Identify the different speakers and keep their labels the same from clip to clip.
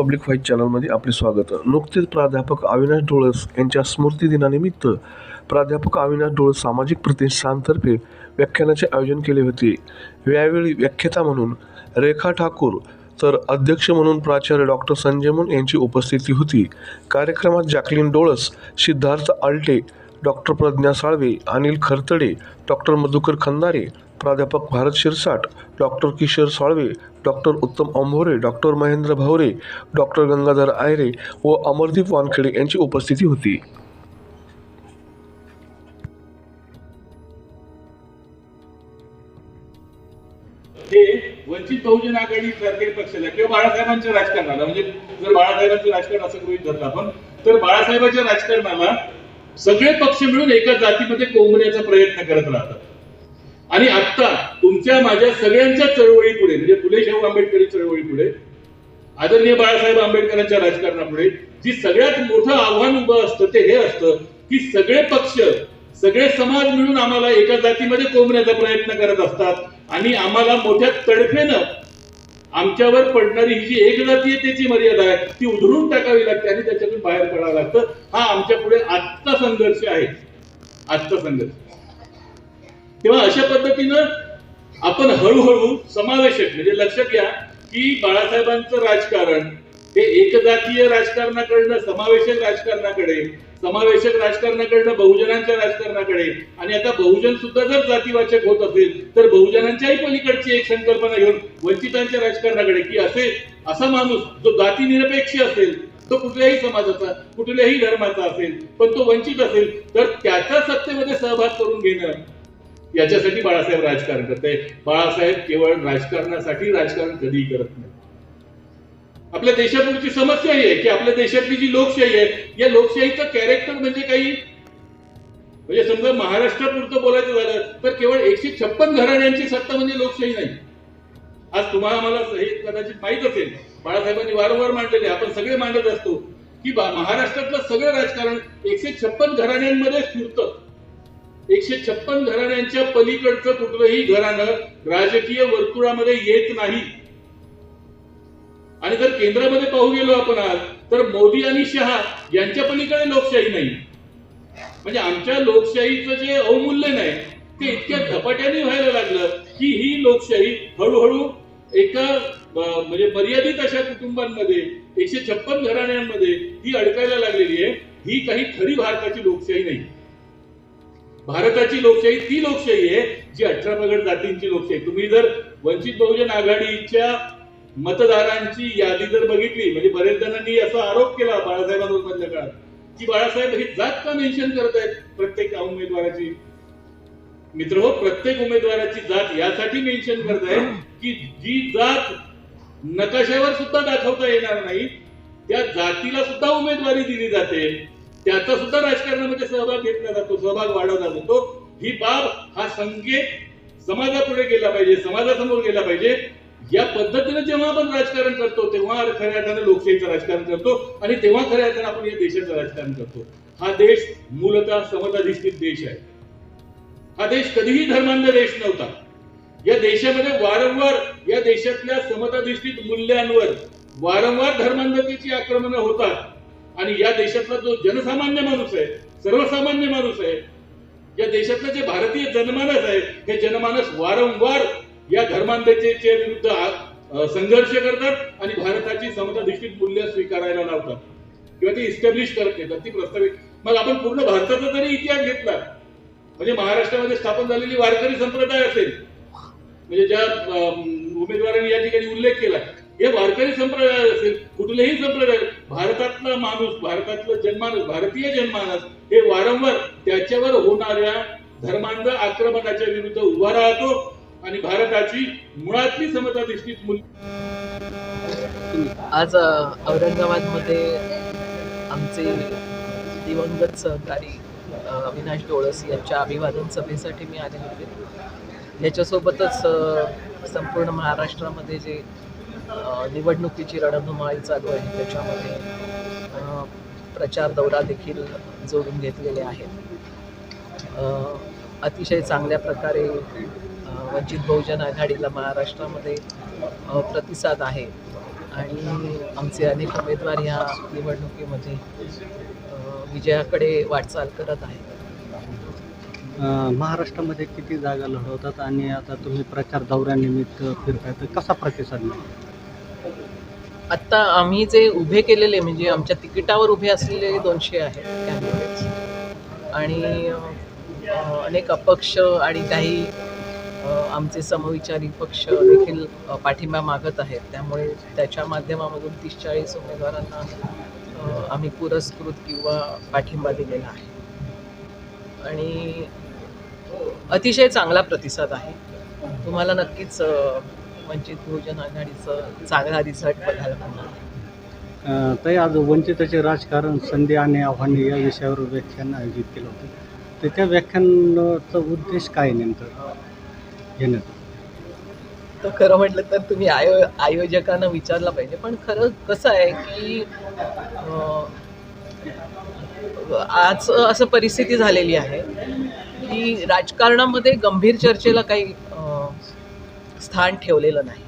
Speaker 1: Public vice चॅनलमध्ये आपले स्वागत. नुकतेच प्राध्यापक अविनाश डोळस यांच्या स्मृतिदिनानिमित्त प्राध्यापक अविनाश डोळस सामाजिक प्रतिष्ठानतर्फे व्याख्यानाचे आयोजन केले होते. यावेळी व्याख्याता म्हणून रेखा ठाकूर तर अध्यक्ष म्हणून प्राचार्य डॉक्टर संजय मुन यांची उपस्थिती होती. कार्यक्रमात Jacqueline Dolas Siddharth Aalte doctor Pradnya Salve Anil Khartade doctor Madhukar Khandare प्राध्यापक Bharat Shirsat doctor Kishor Salve doctor Uttam Ambhore doctor Mahendra Bhavre doctor Gangadhar Aayre व अमरदीप वानखेडे यांची उपस्थिती होती.
Speaker 2: हे वंचित बहुजन आघाडी पक्ष पक्षाला किंवा बाळासाहेबांच्या राजकारणाला म्हणजे जर बाळासाहेबांचं राजकारण असं गृहित धरलं आपण तर बाळासाहेबांच्या राजकारणाला सगळे पक्ष मिळून एका जातीमध्ये कोंबण्याचा प्रयत्न करत राहतात. आणि आता तुमच्या माझ्या सगळ्यांच्या चळवळी पुढे म्हणजे फुले शाहू आंबेडकरी चळवळी पुढे आदरणीय बाळासाहेब आंबेडकरांच्या राजकारणापुढे जी सगळ्यात मोठं आव्हान उभं असतं ते हे असतं की सगळे पक्ष सगळे समाज मिळून आम्हाला एका जातीमध्ये कोंबण्याचा प्रयत्न करत असतात. आणि आम्हाला मोठ्या तडफेनं आमच्यावर पडणारी ही जी एक जातीयतेची मर्यादा आहे ती उधळून टाकावी लागते आणि त्याच्यातून बाहेर पडावं लागतं. हा आमच्या पुढे आजचा संघर्ष आहे. आजचा संघर्ष. तेव्हा अशा पद्धतीनं आपण हळूहळू समावेशक म्हणजे लक्षात घ्या की बाळासाहेबांचं राजकारण हे एकजातीय राजकारणाकडनं समावेशक राजकारणाकडे समावेशक राजकारणाकडनं बहुजनांच्या राजकारणाकडे. आणि आता बहुजन सुद्धा जर जातीवाचक होत असेल तर बहुजनांच्याही पलीकडची एक संकल्पना घेऊन वंचितांच्या राजकारणाकडे की असे असा माणूस जो जाती निरपेक्ष असेल तो कुठल्याही समाजाचा कुठल्याही धर्माचा असेल पण तो वंचित असेल तर त्याच्या सत्तेमध्ये सहभाग करून घेणं याच्यासाठी बाळासाहेब राजकारण करते बाळासाहेब केवळ राजकारणासाठी राजकारण कधीही करत नाही आपल्या देशापुढची समस्या ही आहे की आपल्या देशातली जी लोकशाही आहे या लोकशाहीचं कॅरेक्टर म्हणजे काही? म्हणजे समजा महाराष्ट्रापुरतं बोलायचं झालं तर केवळ एकशे छप्पन घराण्यांची सत्ता म्हणजे लोकशाही नाही. आज तुम्हाला मला हे कदाचित माहीत असेल. बाळासाहेबांनी वारंवार मांडलेले आपण सगळे मांडत असतो की बा- महाराष्ट्रातलं सगळं राजकारण एकशे छप्पन घराण्यांमध्ये फिरतं एकशे छप्पन घराण्यांच्या पलीकडचं कुठलंही घराणं राजकीय वर्तुळामध्ये येत नाही. आणि जर केंद्रामध्ये पाहू गेलो आपण आज तर मोदी आणि शहा यांच्या पलीकडे लोकशाही नाही. म्हणजे आमच्या लोकशाहीचं जे अवमूल्यन आहे ते इतक्या झपाट्याने व्हायला लागलं की ही लोकशाही हळूहळू एका म्हणजे मर्यादित अशा कुटुंबांमध्ये एकशे छप्पन घराण्यांमध्ये ही अडकायला लागलेली आहे. ही काही खरी भारताची लोकशाही नाही. भारताची लोकशाही ती लोकशाही आहे जी अठरा पगड जातींची लोकशाही तुम्ही जर वंचित बहुजन आघाडीच्या मतदारांची यादी जर बघितली म्हणजे बरेच जणांनी असा आरोप केला बाळासाहेबांवर मधल्या काळात की बाळासाहेब ही जात का मेन्शन करत आहेत प्रत्येक उमेदवाराची? मित्र हो प्रत्येक उमेदवाराची जात यासाठी मेन्शन करत आहे की जी जात नकाशावर सुद्धा दाखवता येणार नाही त्या जातीला सुद्धा उमेदवारी दिली जाते. त्याचा सुद्धा राजकारणामध्ये सहभाग घेतला जातो सहभाग वाढवला जातो. ही बाब हा संकेत समाजापुढे गेला पाहिजे समाजासमोर गेला पाहिजे. या पद्धतीने जेव्हा आपण राजकारण करतो तेव्हा खऱ्या अर्थाने लोकशाहीचं राजकारण करतो आणि तेव्हा खऱ्या अर्थाने आपण या देशाचं राजकारण करतो. हा देश मूलतः समताधिष्ठित देश आहे. हा देश कधीही धर्मांध देश नव्हता. या देशामध्ये वारंवार या देशातल्या समताधिष्ठित मूल्यांवर वारंवार धर्मांधतेची आक्रमणं होतात. आणि या देशातला जो जनसामान्य माणूस आहे सर्वसामान्य माणूस आहे या देशातलं जे भारतीय जनमानस आहे हे जनमानस वारंवार या धर्मांधतेच्या विरुद्ध संघर्ष करतात आणि भारताची समताधिष्ठित मूल्य स्वीकारायला लावतात. किंवा ती इस्टॅब्लिश करत येतात ती प्रस्तावित. मग आपण पूर्ण भारताचा जरी इतिहास घेतला म्हणजे महाराष्ट्रामध्ये स्थापन झालेली वारकरी संप्रदाय असेल म्हणजे ज्या उमेदवारांनी या ठिकाणी उल्लेख केला हे वारकरी संप्रदाय असेल कुठलेही संप्रदाय भारतातला माणूस भारतातलं जनमानस भारतीय जनमानस हे वारंवार त्याच्यावर होणाऱ्या धर्मांध आक्रमणाच्या विरुद्ध उभा राहतो आणि भारताची मुळातली समताधिष्ठित मुली
Speaker 3: आज औरंगाबादमध्ये आमचे दिवंगत सहकारी अविनाश डोळस यांच्या अभिवादन सभेसाठी मी आले होते याच्यासोबतच संपूर्ण महाराष्ट्रामध्ये जे निवडणुकीची रणधुमाळी चालू आहे त्याच्यामध्ये प्रचार दौरा देखील जोडून घेतलेले आहेत. अतिशय चांगल्या प्रकारे वंचित बहुजन आघाडीला महाराष्ट्रामध्ये प्रतिसाद आहे. आणि आमचे अनेक उमेदवार या निवडणुकीमध्ये विजयाकडे वाटचाल करत आहेत.
Speaker 4: महाराष्ट्रामध्ये किती जागा लढवतात आणि आता तुम्ही प्रचार दौऱ्यानिमित्त फिरताय तर कसा प्रतिसाद मिळतो?
Speaker 3: आत्ता आम्ही जे उभे केलेले म्हणजे आमच्या तिकिटावर उभे असलेले दोनशे आहेत कॅन्डिडेट्स आणि अनेक अपक्ष आणि काही आमचे समविचारी पक्ष देखील पाठिंबा मागत आहेत. त्यामुळे त्याच्या माध्यमामधून तीस चाळीस उमेदवारांना आम्ही पुरस्कृत किंवा पाठिंबा दिलेला आहे. आणि अतिशय चांगला प्रतिसाद आहे. तुम्हाला नक्कीच वंचित बहुजन आघाडीचं चांगला रिझल्ट बघायला.
Speaker 4: अं, ताई आज वंचिताचे राजकारण संधी आणि आव्हाने या विषयावर व्याख्यान आयोजित केलं होतं. तर त्या व्याख्यानाचा उद्देश काय नेमकं? घेण्याचा
Speaker 3: तर खरं म्हटलं तर तुम्ही आयो आयोजकांना विचारलं पाहिजे. पण खरं कसं आहे की आज असं परिस्थिती झालेली आहे की राजकारणामध्ये गंभीर चर्चेला काही स्थान ठेवलेलं नाही.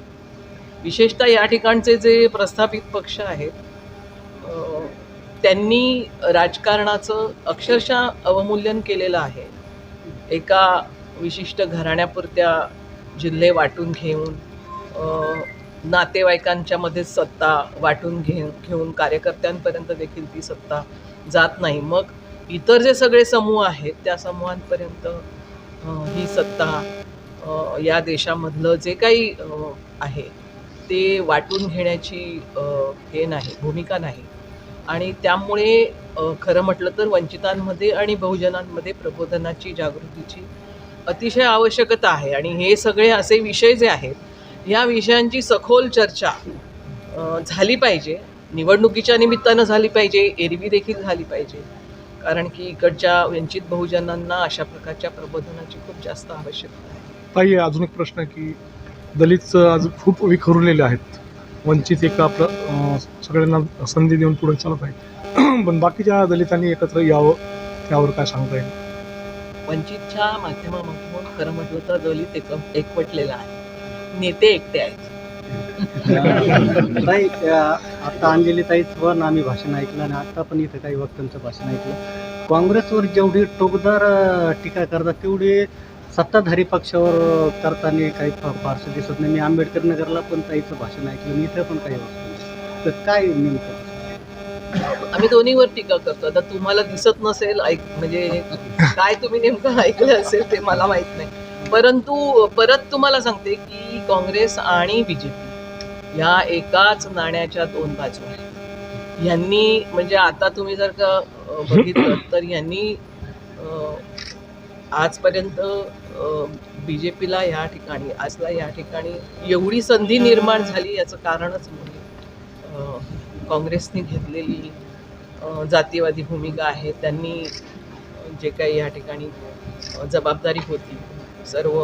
Speaker 3: विशेषतः या ठिकाणचे जे प्रस्थापित पक्ष आहेत त्यांनी राजकारणाचं अक्षरशः अवमूल्यन केलेलं आहे. एका विशिष्ट घराण्यापुरत्या जिल्हे वाटून घेऊन नातेवाईकांच्यामध्ये सत्ता वाटून घे घेऊन कार्यकर्त्यांपर्यंत देखील ती सत्ता जात नाही. मग इतर जे सगळे समूह आहेत त्या समूहांपर्यंत ही सत्ता या देशामधलं जे काही आहे ते वाटून घेण्याची हे नाही भूमिका नाही. आणि त्यामुळे खरं म्हटलं तर वंचितांमध्ये आणि बहुजनांमध्ये प्रबोधनाची जागृतीची अतिशय आवश्यकता आहे. आणि हे सगळे असे विषय जे आहेत ह्या विषयांची सखोल चर्चा झाली पाहिजे. निवडणुकीच्या निमित्तानं झाली पाहिजे एरवी देखील झाली पाहिजे. कारण की इकडच्या वंचित बहुजनांना अशा प्रकारच्या प्रबोधनाची खूप जास्त आवश्यकता आहे.
Speaker 5: ताई अजून एक प्रश्न आहे की दलित आज खूप विखुरलेले आहेत. वंचित एका प्र अं, सगळ्यांना संधी देऊन पुढे चालत आहेत. पण बाकीच्या दलितांनी एकत्र यावं त्यावर काय सांगता येईल?
Speaker 3: वंचितच्या माध्यमामधून खरं म्हटलं तर दलित एक एकवटलेला आहे. नेते एकटे आहेत.
Speaker 4: ताई अं, आता अंजली ताईचं पण आम्ही भाषण ऐकलं आणि आता पण इथं काही वक्त्यांचं भाषण ऐकलं. काँग्रेसवर जेवढी टोकदार टीका करतात तेवढी सत्ताधारी पक्षावर करताना काही फारसं दिसत नाही. मी आंबेडकर नगरला पण काहीचं भाषण ऐकलं. मी इथं पण काही वक्तव्य तर काय नेमकं
Speaker 3: आम्ही दोन्हीवर टीका करतो. आता तुम्हाला दिसत नसेल ऐक म्हणजे काय तुम्ही नेमकं ऐकलं असेल ते मला माहीत नाही. परंतु परत तुम्हाला सांगते की काँग्रेस आणि बीजेपी या एकाच नाण्याच्या दोन बाजू आहेत. यांनी म्हणजे आता तुम्ही जर का बघितलं तर यांनी आजपर्यंत बी जे पीला या ठिकाणी आजला या ठिकाणी एवढी संधी निर्माण झाली याचं कारणच म्हणजे काँग्रेसने घेतलेली जातीवादी भूमिका आहे. त्यांनी जे काही या ठिकाणी जबाबदारी होती सर्व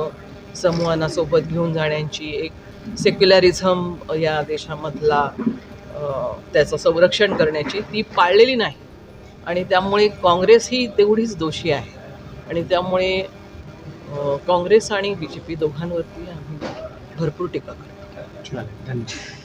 Speaker 3: समूहांना सोबत घेऊन जाण्याची एक सेक्युलरिझम या देशामधला त्याचं संरक्षण करण्याची ती पाळलेली नाही. आणि त्यामुळे काँग्रेस ही तेवढीच दोषी आहे. आणि त्यामुळे काँग्रेस आणि बी जे पी दोघांवरती आम्ही भरपूर टीका करतो.
Speaker 4: धन्यवाद.